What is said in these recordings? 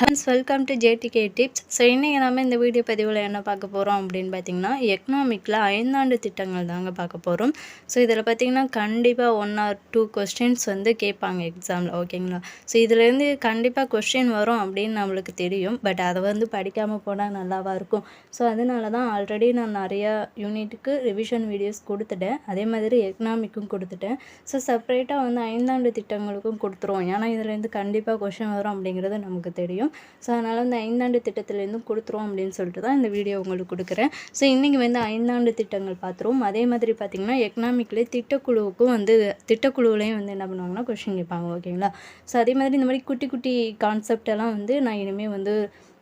Hans welcome to JDK tips so இன்றைக்கி நம்ம இந்த வீடியோ பதிவில் என்ன பார்க்க போகிறோம் அப்படின்னு பார்த்திங்கன்னா எக்கனாமிக்கில் ஐந்தாண்டு திட்டங்கள் தாங்க பார்க்க போகிறோம் ஸோ இதில் பார்த்திங்கன்னா கண்டிப்பாக ஒன் ஆர் டூ கொஸ்டின்ஸ் வந்து கேட்பாங்க எக்ஸாமில் ஓகேங்களா ஸோ இதுலேருந்து கண்டிப்பாக கொஸ்டின் வரும் அப்படின்னு நம்மளுக்கு தெரியும். பட் அதை வந்து படிக்காமல் போனால் நல்லாவாக இருக்கும்? ஸோ அதனால தான் ஆல்ரெடி நான் நிறையா யூனிட்டுக்கு ரிவிஷன் வீடியோஸ் கொடுத்துட்டேன். அதே மாதிரி எக்கனாமிக்கும் கொடுத்துட்டேன். ஸோ செப்பரேட்டாக வந்து ஐந்தாண்டு திட்டங்களுக்கும் கொடுத்துருவோம். ஏன்னா இதுலேருந்து கண்டிப்பாக கொஷின் வரும் அப்படிங்கிறது நமக்கு தெரியும். ஸோ அதனால் வந்து ஐந்தாண்டு திட்டத்திலேருந்தும் கொடுத்துருவோம் அப்படின்னு சொல்லிட்டு தான் இந்த வீடியோ உங்களுக்கு கொடுக்குறேன். ஸோ இன்றைக்கி வந்து ஐந்தாண்டு திட்டங்கள் பார்த்துருவோம். அதே மாதிரி பார்த்திங்கன்னா எக்கனாமிக்லேயே திட்டக்குழுவுக்கும் வந்து திட்டக்குழுவிலையும் வந்து என்ன பண்ணுவாங்கன்னா கொஷின் கேட்பாங்க ஓகேங்களா ஸோ அதே மாதிரி இந்த மாதிரி குட்டி குட்டி கான்செப்ட் எல்லாம் வந்து நான் இனிமேல் வந்து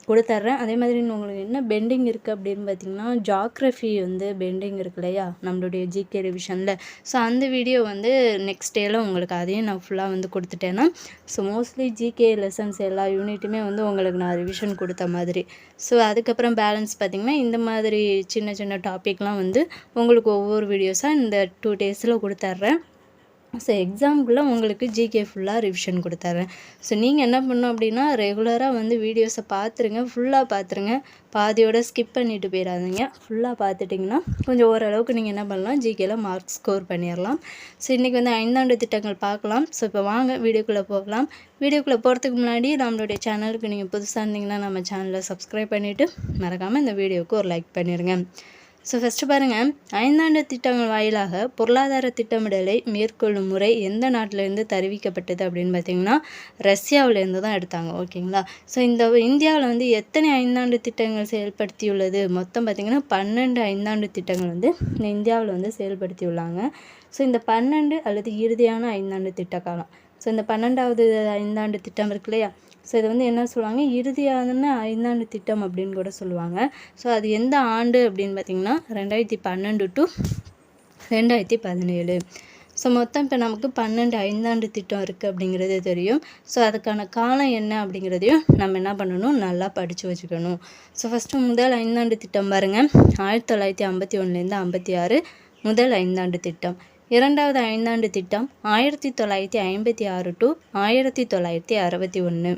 கொடுத்துட்றேன் அதே மாதிரி உங்களுக்கு என்ன பெண்டிங் இருக்குது அப்படின்னு பார்த்தீங்கன்னா ஜாக்ரஃபி வந்து பெண்டிங் இருக்கு இல்லையா? நம்மளுடைய ஜிகே ரிவிஷனில் ஸோ அந்த வீடியோ வந்து நெக்ஸ்ட் டேயில் உங்களுக்கு அதையும் நான் ஃபுல்லாக வந்து கொடுத்துட்டேன்னா ஸோ மோஸ்ட்லி ஜிகே லெசன்ஸ் எல்லா யூனிட்டுமே வந்து உங்களுக்கு நான் ரிவிஷன் கொடுத்த மாதிரி. ஸோ அதுக்கப்புறம் பேலன்ஸ் பார்த்திங்கன்னா இந்த மாதிரி சின்ன சின்ன டாப்பிக்லாம் வந்து உங்களுக்கு ஒவ்வொரு வீடியோஸாக இந்த டூ டேஸில் கொடுத்துட்றேன் ஸோ எக்ஸாமுக்குள்ளே உங்களுக்கு ஜிகே ஃபுல்லாக ரிவிஷன் கொடுத்துட்றேன் ஸோ நீங்கள் என்ன பண்ணணும் அப்படின்னா ரெகுலராக வந்து வீடியோஸை பார்த்துருங்க ஃபுல்லாக பார்த்துருங்க பாதியோட ஸ்கிப் பண்ணிட்டு போயிடாதீங்க ஃபுல்லாக பார்த்துட்டிங்கன்னா கொஞ்சம் ஓரளவுக்கு நீங்கள் என்ன பண்ணலாம் ஜிகேல மார்க் ஸ்கோர் பண்ணிடலாம் ஸோ இன்றைக்கி வந்து ஐந்தாண்டு திட்டங்கள் பார்க்கலாம். ஸோ இப்போ வாங்க வீடியோக்குள்ளே போகலாம். வீடியோக்குள்ளே போகிறதுக்கு முன்னாடி நம்மளுடைய சேனலுக்கு நீங்கள் புதுசாக இருந்தீங்கன்னா நம்ம சேனலை சப்ஸ்கிரைப் பண்ணிவிட்டு மறக்காமல் இந்த வீடியோவுக்கு ஒரு லைக் பண்ணிடுங்க ஸோ ஃபஸ்ட்டு பாருங்கள் ஐந்தாண்டு திட்டங்கள் வாயிலாக பொருளாதார திட்டமிடலை மேற்கொள்ளும் முறை எந்த நாட்டிலேருந்து தெரிவிக்கப்பட்டது அப்படின்னு பார்த்தீங்கன்னா ரஷ்யாவிலேருந்து தான் எடுத்தாங்க. ஓகேங்களா ஸோ இந்த இந்தியாவில் வந்து எத்தனை ஐந்தாண்டு திட்டங்கள் செயல்படுத்தியுள்ளது? மொத்தம் பார்த்திங்கன்னா பன்னெண்டு ஐந்தாண்டு திட்டங்கள் வந்து இந்தியாவில் வந்து செயல்படுத்தியுள்ளாங்க. ஸோ இந்த பன்னெண்டு அல்லது இறுதியான ஐந்தாண்டு திட்ட காலம். ஸோ இந்த பன்னெண்டாவது ஐந்தாண்டு திட்டம் இருக்கு இல்லையா? ஸோ இது வந்து என்ன சொல்லுவாங்க? இறுதியான ஐந்தாண்டு திட்டம் அப்படின்னு கூட சொல்லுவாங்க. ஸோ அது எந்த ஆண்டு அப்படின்னு பார்த்திங்கன்னா ரெண்டாயிரத்தி பன்னெண்டு டு ரெண்டாயிரத்தி பதினேழு. ஸோ மொத்தம் இப்போ நமக்கு பன்னெண்டு ஐந்தாண்டு திட்டம் இருக்குது அப்படிங்கிறது தெரியும். ஸோ அதுக்கான காலம் என்ன அப்படிங்கிறதையும் நம்ம என்ன பண்ணணும்? நல்லா படித்து வச்சுக்கணும். ஸோ ஃபஸ்ட்டு முதல் ஐந்தாண்டு திட்டம் பாருங்கள் ஆயிரத்தி தொள்ளாயிரத்தி ஐம்பத்தி ஒன்றுலேருந்து ஐம்பத்தி ஆறு முதல் ஐந்தாண்டு திட்டம். இரண்டாவது ஐந்தாண்டு திட்டம் ஆயிரத்தி தொள்ளாயிரத்தி ஐம்பத்தி ஆறு டு ஆயிரத்தி தொள்ளாயிரத்தி அறுபத்தி ஒன்று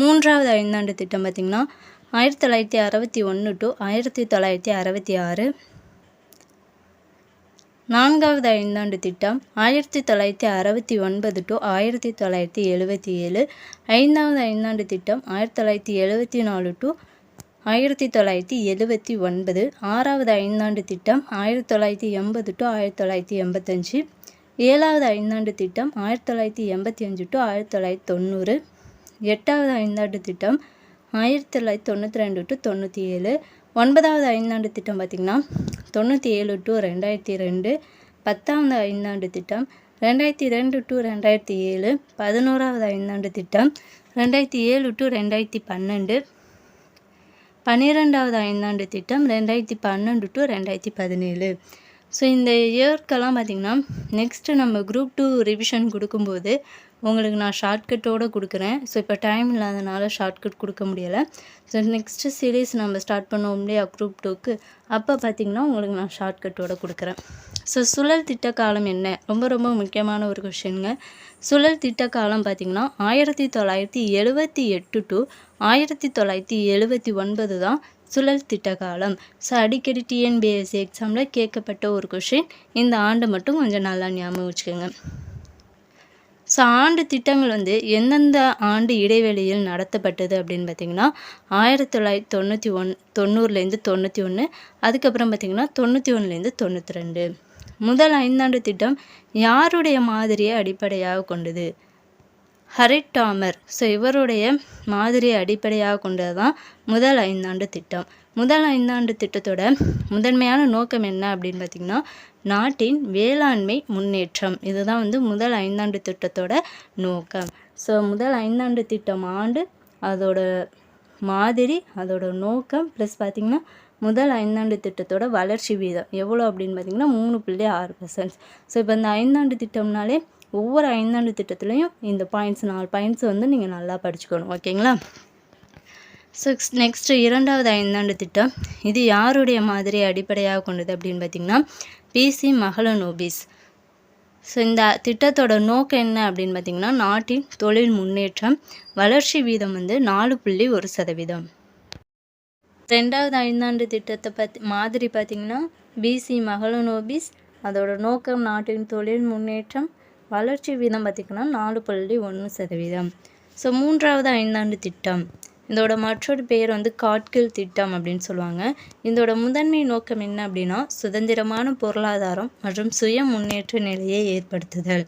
மூன்றாவது ஐந்தாண்டு திட்டம் பார்த்திங்கன்னா ஆயிரத்தி தொள்ளாயிரத்தி அறுபத்தி ஒன்று டு ஆயிரத்தி தொள்ளாயிரத்தி அறுபத்தி ஆறு நான்காவது ஐந்தாண்டு திட்டம் ஆயிரத்தி தொள்ளாயிரத்தி அறுபத்தி ஒன்பது டு ஆயிரத்தி தொள்ளாயிரத்தி எழுபத்தி ஏழு ஐந்தாவது ஐந்தாண்டு திட்டம் ஆயிரத்தி தொள்ளாயிரத்தி எழுபத்தி நாலு டு ஆயிரத்தி தொள்ளாயிரத்தி எழுபத்தி ஒன்பது ஆறாவது ஐந்தாண்டு திட்டம் ஆயிரத்தி தொள்ளாயிரத்தி எண்பது டு ஆயிரத்தி தொள்ளாயிரத்தி எண்பத்தஞ்சு ஏழாவது ஐந்தாண்டு திட்டம் ஆயிரத்தி தொள்ளாயிரத்தி எண்பத்தி அஞ்சு டு ஆயிரத்தி தொள்ளாயிரத்தி தொண்ணூறு எட்டாவது ஐந்தாண்டு திட்டம் ஆயிரத்தி தொள்ளாயிரத்தி தொண்ணூற்றி ரெண்டு டு தொண்ணூற்றி ஏழு. ஒன்பதாவது ஐந்தாண்டு திட்டம் பார்த்திங்கன்னா தொண்ணூற்றி ஏழு டு ரெண்டாயிரத்தி ரெண்டு. பத்தாவது ஐந்தாண்டு திட்டம் ரெண்டாயிரத்தி ரெண்டு டு ரெண்டாயிரத்தி ஏழு. பதினோராவது ஐந்தாண்டு திட்டம் ரெண்டாயிரத்தி ஏழு டு ரெண்டாயிரத்தி பன்னெண்டு. பன்னிரெண்டாவது ஐந்தாண்டு திட்டம் ரெண்டாயிரத்தி பன்னெண்டு டு ரெண்டாயிரத்தி பதினேழு. ஸோ இந்த இயர்க்கெல்லாம் பார்த்திங்கன்னா நெக்ஸ்ட்டு நம்ம குரூப் டூ ரிவிஷன் கொடுக்கும்போது உங்களுக்கு நான் ஷார்ட்கட்டோடு கொடுக்குறேன். ஸோ இப்போ டைம் இல்லாதனால ஷார்ட்கட் கொடுக்க முடியலை. ஸோ நெக்ஸ்ட்டு சீரீஸ் நம்ம ஸ்டார்ட் பண்ணுவோம் இல்லையா? குரூப் டூக்கு அப்போ பார்த்திங்கன்னா உங்களுக்கு நான் ஷார்ட்கட்டோடு கொடுக்குறேன். ஸோ சுழல் திட்ட காலம் என்ன? ரொம்ப ரொம்ப முக்கியமான ஒரு கொஷினுங்க சுழல் திட்ட காலம் பார்த்திங்கன்னா ஆயிரத்தி தொள்ளாயிரத்தி எழுபத்தி எட்டு டு ஆயிரத்தி தொள்ளாயிரத்தி எழுபத்தி ஒன்பது தான் சுழல் திட்ட காலம். ஸோ அடிக்கடி டிஎன்பிஎஸ்சி எக்ஸாமில் கேட்கப்பட்ட ஒரு கொஷின் இந்த ஆண்டு மட்டும் கொஞ்சம் நல்லா ஞாபகம் வச்சுக்கோங்க. ஸோ ஆண்டு திட்டங்கள் வந்து எந்தெந்த ஆண்டு இடைவெளியில் நடத்தப்பட்டது அப்படின்னு பார்த்திங்கன்னா ஆயிரத்தி தொள்ளாயிரத்தி தொண்ணூற்றி ஒன் தொண்ணூறுலேருந்து தொண்ணூற்றி ஒன்று அதுக்கப்புறம் பார்த்திங்கன்னா தொண்ணூற்றி ஒன்றுலேருந்து தொண்ணூற்றி ரெண்டு. முதல் ஐந்தாண்டு திட்டம் யாருடைய மாதிரியை அடிப்படையாக கொண்டது? Hurried Dahmer. ஸோ இவருடைய மாதிரியை அடிப்படையாக கொண்டது தான் முதல் ஐந்தாண்டு திட்டம். முதல் ஐந்தாண்டு திட்டத்தோட முதன்மையான நோக்கம் என்ன அப்படின்னு பார்த்திங்கன்னா நாட்டின் வேளாண்மை முன்னேற்றம். இதுதான் வந்து முதல் ஐந்தாண்டு திட்டத்தோட நோக்கம். ஸோ முதல் ஐந்தாண்டு திட்டம் ஆண்டு அதோட மாதிரி அதோட நோக்கம் ப்ளஸ் பார்த்திங்கன்னா முதல் ஐந்தாண்டு திட்டத்தோட வளர்ச்சி வீதம். எவ்வளோ அப்படின்னு பார்த்திங்கன்னா மூணு புள்ளி ஆறு பர்சன்ட் ஸோ இப்போ இந்த ஐந்தாண்டு திட்டம்னாலே ஒவ்வொரு ஐந்தாண்டு திட்டத்துலேயும் இந்த பாயிண்ட்ஸ் நாலு பாயிண்ட்ஸ் வந்து நீங்கள் நல்லா படிச்சுக்கணும். ஓகேங்களா? சிக்ஸ் நெக்ஸ்ட்டு இரண்டாவது ஐந்தாண்டு திட்டம். இது யாருடைய மாதிரி அடிப்படையாக கொண்டது அப்படின்னு பார்த்திங்கன்னா பிசி மகளநோபிஸ் ஸோ இந்த திட்டத்தோட நோக்கம் என்ன அப்படின்னு பார்த்தீங்கன்னா நாட்டின் தொழில் முன்னேற்றம் வளர்ச்சி வீதம் வந்து நாலு புள்ளி ஒரு சதவீதம். ரெண்டாவது ஐந்தாண்டு திட்டத்தை பற்றி மாதிரி பார்த்திங்கன்னா பிசி மகளநோபிஸ் அதோட நோக்கம் நாட்டின் தொழில் முன்னேற்றம் வளர்ச்சி வீதம் பார்த்திங்கன்னா நாலு புள்ளி ஒன்று சதவீதம். ஸோ மூன்றாவது ஐந்தாண்டு திட்டம். இதோட மற்றொரு பெயர் வந்து காட்கில் திட்டம் அப்படின்னு சொல்லுவாங்க. இதோட முதன்மை நோக்கம் என்ன அப்படின்னா சுதந்திரமான பொருளாதாரம் மற்றும் சுய முன்னேற்ற நிலையை ஏற்படுத்துதல்.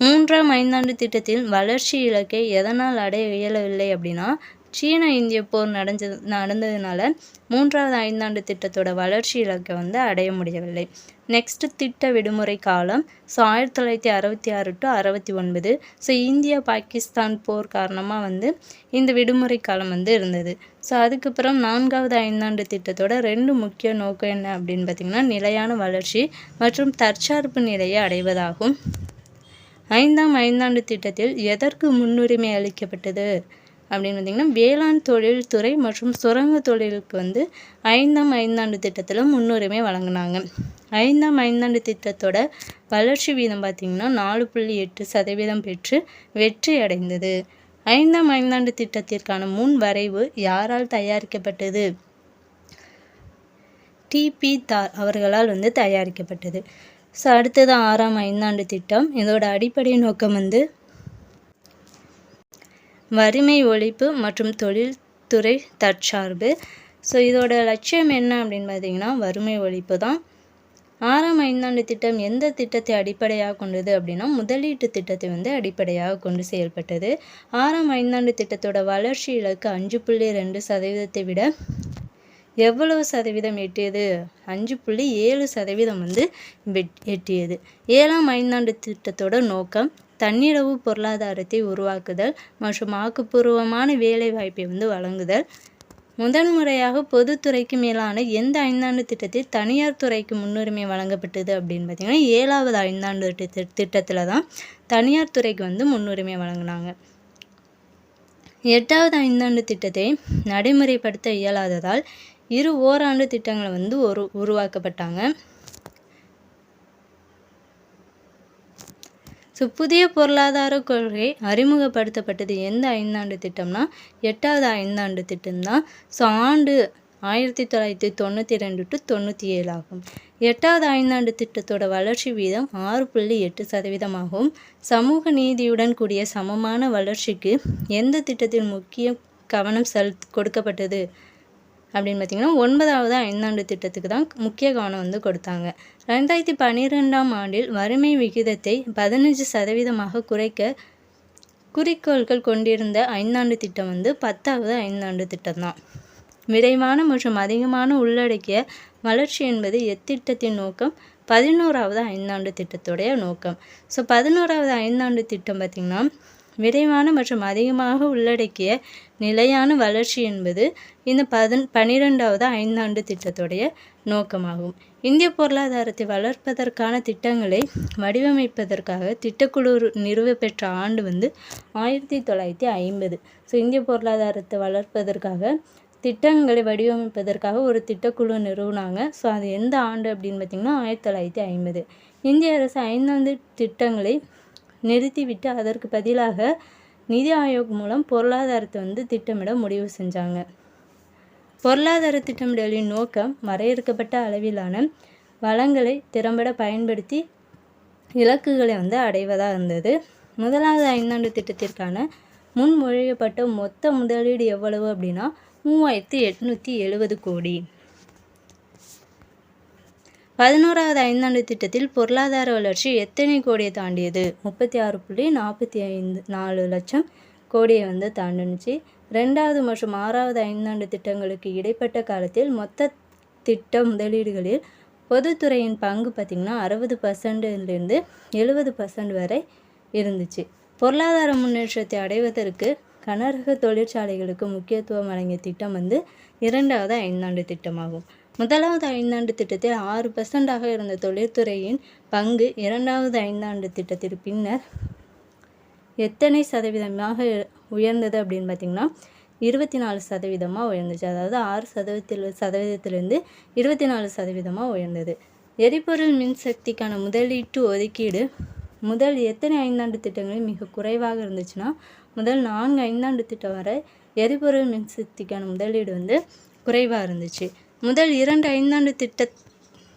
மூன்றாம் ஐந்தாண்டு திட்டத்தில் வளர்ச்சி இலக்கை எதனால் அடைய இயலவில்லை அப்படின்னா சீன இந்திய போர் நடந்தது நடந்ததுனால மூன்றாவது ஐந்தாண்டு திட்டத்தோட வளர்ச்சி இலக்கை வந்து அடைய முடியவில்லை. நெக்ஸ்ட் திட்ட விடுமுறை காலம் ஸோ ஆயிரத்தி தொள்ளாயிரத்தி அறுபத்தி ஆறு டு அறுபத்தி ஒன்பது. ஸோ இந்தியா பாகிஸ்தான் போர் காரணமாக வந்து இந்த விடுமுறை காலம் வந்து இருந்தது. ஸோ அதுக்கப்புறம் நான்காவது ஐந்தாண்டு திட்டத்தோட ரெண்டு முக்கிய நோக்கம் என்ன அப்படின்னு பார்த்திங்கன்னா நிலையான வளர்ச்சி மற்றும் தற்சார்பு நிலையை அடைவதாகும். ஐந்தாம் ஐந்தாண்டு திட்டத்தில் எதற்கு முன்னுரிமை அளிக்கப்பட்டது? அப்படின்னு பார்த்திங்கன்னா வேளாண் தொழில்துறை மற்றும் சுரங்க தொழிலுக்கு வந்து ஐந்தாம் ஐந்தாண்டு திட்டத்தில் முன்னுரிமை வழங்கினாங்க. ஐந்தாம் ஐந்தாண்டு திட்டத்தோட வளர்ச்சி வீதம் பார்த்திங்கன்னா நாலு புள்ளி எட்டு சதவீதம் பெற்று வெற்றி அடைந்தது. ஐந்தாம் ஐந்தாண்டு திட்டத்திற்கான முன் வரைவு யாரால் தயாரிக்கப்பட்டது? டிபி தார் அவர்களால் வந்து தயாரிக்கப்பட்டது. ஸோ அடுத்தது ஆறாம் ஐந்தாண்டு திட்டம். இதோட அடிப்படை நோக்கம் வந்து வறுமை ஒழிப்பு மற்றும் தொழில்துறை தற்சார்பு. ஸோ இதோட லட்சியம் என்ன அப்படின்னு பார்த்தீங்கன்னா வறுமை ஒழிப்பு தான். ஆறாம் ஐந்தாண்டு திட்டம் எந்த திட்டத்தை அடிப்படையாக கொண்டது அப்படின்னா முதலீட்டு திட்டத்தை வந்து அடிப்படையாக கொண்டு செயல்பட்டது. ஆறாம் ஐந்தாண்டு திட்டத்தோட வளர்ச்சி இலக்கு அஞ்சு புள்ளி ரெண்டு சதவீதத்தை விட எவ்வளவு சதவீதம் எட்டியது? அஞ்சு புள்ளி ஏழு சதவீதம் வந்து எட்டியது. ஏழாம் ஐந்தாண்டு திட்டத்தோட நோக்கம் தன்னிரவு பொருளாதாரத்தை உருவாக்குதல் மற்றும் ஆக்கப்பூர்வமான வேலை வாய்ப்பை வந்து வழங்குதல். முதன்முறையாக பொதுத்துறைக்கு மேலான எந்த ஐந்தாண்டு திட்டத்தில் தனியார் துறைக்கு முன்னுரிமை வழங்கப்பட்டது அப்படின்னு பார்த்திங்கன்னா ஏழாவது ஐந்தாண்டு திட்ட திட்டத்தில் தான் தனியார் துறைக்கு வந்து முன்னுரிமை வழங்கினாங்க. எட்டாவது ஐந்தாண்டு திட்டத்தை நடைமுறைப்படுத்த இயலாததால் இரு ஓராண்டு திட்டங்களை வந்து ஒரு உருவாக்கப்பட்டாங்க. ஸோ புதிய பொருளாதார கொள்கை அறிமுகப்படுத்தப்பட்டது எந்த ஐந்தாண்டு திட்டம்னா? எட்டாவது ஐந்தாண்டு திட்டம்தான். ஸோ ஆண்டு ஆயிரத்தி தொள்ளாயிரத்தி தொண்ணூற்றி ரெண்டு டு தொண்ணூற்றி ஏழு ஆகும். எட்டாவது ஐந்தாண்டு திட்டத்தோட வளர்ச்சி வீதம் ஆறு புள்ளி எட்டு சதவீதமாகவும் சமூக நீதியுடன் கூடிய சமமான வளர்ச்சிக்கு எந்த திட்டத்தில் முக்கிய கவனம் செல் கொடுக்கப்பட்டது? அப்படின்னு பார்த்திங்கன்னா ஒன்பதாவது ஐந்தாண்டு திட்டத்துக்கு தான் முக்கிய கவனம் வந்து கொடுத்தாங்க. ரெண்டாயிரத்தி பன்னிரெண்டாம் ஆண்டில் வறுமை விகிதத்தை பதினஞ்சு சதவீதமாக குறைக்க குறிக்கோள்கள் கொண்டிருந்த ஐந்தாண்டு திட்டம் வந்து பத்தாவது ஐந்தாண்டு திட்டம் தான். விரைவான மற்றும் அதிகமான உள்ளடக்கிய வளர்ச்சி என்பது எத்திட்டத்தின் நோக்கம் பதினோராவது ஐந்தாண்டு திட்டத்துடைய நோக்கம். ஸோ பதினோராவது ஐந்தாண்டு திட்டம் பார்த்திங்கன்னா விரைவான மற்றும் அதிகமாக உள்ளடக்கிய நிலையான வளர்ச்சி என்பது இந்த பதன் பனிரெண்டாவது ஐந்தாண்டு திட்டத்துடைய நோக்கமாகும். இந்திய பொருளாதாரத்தை வளர்ப்பதற்கான திட்டங்களை வடிவமைப்பதற்காக திட்டக்குழு நிறுவ பெற்ற ஆண்டு வந்து ஆயிரத்தி தொள்ளாயிரத்தி ஐம்பது. ஸோ இந்திய பொருளாதாரத்தை வளர்ப்பதற்காக திட்டங்களை வடிவமைப்பதற்காக ஒரு திட்டக்குழு நிறுவனாங்க. ஸோ அது எந்த ஆண்டு அப்படின்னு பார்த்திங்கன்னா ஆயிரத்தி தொள்ளாயிரத்தி ஐம்பது. இந்திய அரசு ஐந்தாண்டு திட்டங்களை நிறுத்திவிட்டு அதற்கு பதிலாக நிதி ஆயோக் மூலம் பொருளாதாரத்தை வந்து திட்டமிட முடிவு செஞ்சாங்க. பொருளாதார திட்டமிடலின் நோக்கம் வரையறுக்கப்பட்ட அளவிலான வளங்களை திறம்பட பயன்படுத்தி இலக்குகளை வந்து அடைவதாக இருந்தது. முதலாவது ஐந்தாண்டு திட்டத்திற்கான முன்மொழியப்பட்ட மொத்த முதலீடு எவ்வளவு அப்படின்னா மூவாயிரத்தி எட்நூற்றி எழுபது கோடி. பதினோராவது ஐந்தாண்டு திட்டத்தில் பொருளாதார வளர்ச்சி எத்தனை கோடியை தாண்டியது? முப்பத்தி ஆறு புள்ளி நாற்பத்தி ஐந்து நாலு லட்சம் கோடியை வந்து தாண்டுனுச்சு. ரெண்டாவது மற்றும் ஆறாவது ஐந்தாண்டு திட்டங்களுக்கு இடைப்பட்ட காலத்தில் மொத்த திட்ட முதலீடுகளில் பொதுத்துறையின் பங்கு பார்த்திங்கன்னா அறுபது பர்சன்ட்லேருந்து எழுபது பர்சன்ட் வரை இருந்துச்சு. பொருளாதார முன்னேற்றத்தை அடைவதற்கு கனரக தொழிற்சாலைகளுக்கு முக்கியத்துவம் வழங்கிய திட்டம் வந்து இரண்டாவது ஐந்தாண்டு திட்டமாகும். முதலாவது ஐந்தாண்டு திட்டத்தில் ஆறு பர்சண்டாக இருந்த தொழில்துறையின் பங்கு இரண்டாவது ஐந்தாண்டு திட்டத்திற்கு பின்னர் எத்தனை சதவீதமாக உயர்ந்தது அப்படின்னு பார்த்திங்கன்னா இருபத்தி நாலு சதவீதமாக உயர்ந்துச்சு. அதாவது ஆறு சதவீதத்தில் சதவீதத்திலிருந்து இருபத்தி நாலு சதவீதமாக உயர்ந்தது. எரிபொருள் மின்சக்திக்கான முதலீட்டு ஒதுக்கீடு முதல் எத்தனை ஐந்தாண்டு திட்டங்களில் மிக குறைவாக இருந்துச்சுன்னா முதல் நான்கு ஐந்தாண்டு திட்டம் வரை எரிபொருள் மின்சக்திக்கான முதலீடு வந்து குறைவாக இருந்துச்சு. முதல் இரண்டு ஐந்தாண்டு திட்ட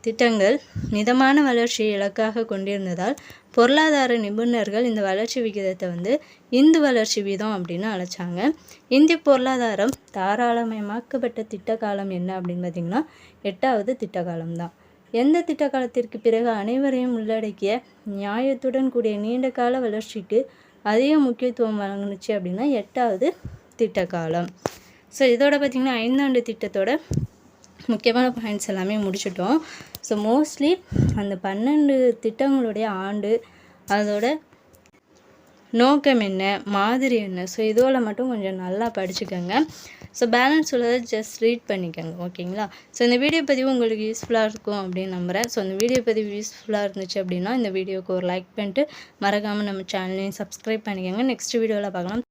திட்டங்கள் மிதமான வளர்ச்சியை இலக்காக கொண்டிருந்ததால் பொருளாதார நிபுணர்கள் இந்த வளர்ச்சி விகிதத்தை வந்து இந்து வளர்ச்சி வீதம் அப்படின்னு அழைச்சாங்க. இந்திய பொருளாதாரம் தாராளமயமாக்கப்பட்ட திட்ட காலம் என்ன அப்படின்னு பார்த்திங்கன்னா எட்டாவது திட்டகாலம் தான் எந்த திட்ட காலத்திற்கு பிறகு அனைவரையும் உள்ளடக்கிய நியாயத்துடன் கூடிய நீண்ட கால வளர்ச்சிக்கு அதிக முக்கியத்துவம் வழங்குனுச்சு அப்படின்னா எட்டாவது திட்ட காலம் ஸோ இதோட பார்த்திங்கன்னா ஐந்தாண்டு திட்டத்தோட முக்கியமான பாயிண்ட்ஸ் எல்லாமே முடிச்சிட்டோம். ஸோ மோஸ்ட்லி அந்த பன்னெண்டு திட்டங்களுடைய ஆண்டு அதோட நோக்கம் என்ன மாதிரி என்ன? ஸோ இதோட மட்டும் கொஞ்சம் நல்லா படிச்சுக்கோங்க. ஸோ பேலன்ஸ் உள்ளதை ஜஸ்ட் ரீட் பண்ணிக்கோங்க ஓகேங்களா? ஸோ இந்த வீடியோ பதிவு உங்களுக்கு யூஸ்ஃபுல்லாக இருக்கும் அப்படின்னு நம்புகிறேன் ஸோ இந்த வீடியோ பதிவு யூஸ்ஃபுல்லாக இருந்துச்சு அப்படின்னா இந்த வீடியோக்கு ஒரு லைக் பண்ணிட்டு மறக்காமல் நம்ம சேனலையும் சப்ஸ்கிரைப் பண்ணிக்கோங்க. நெக்ஸ்ட் வீடியோவில் பார்க்கலாம்.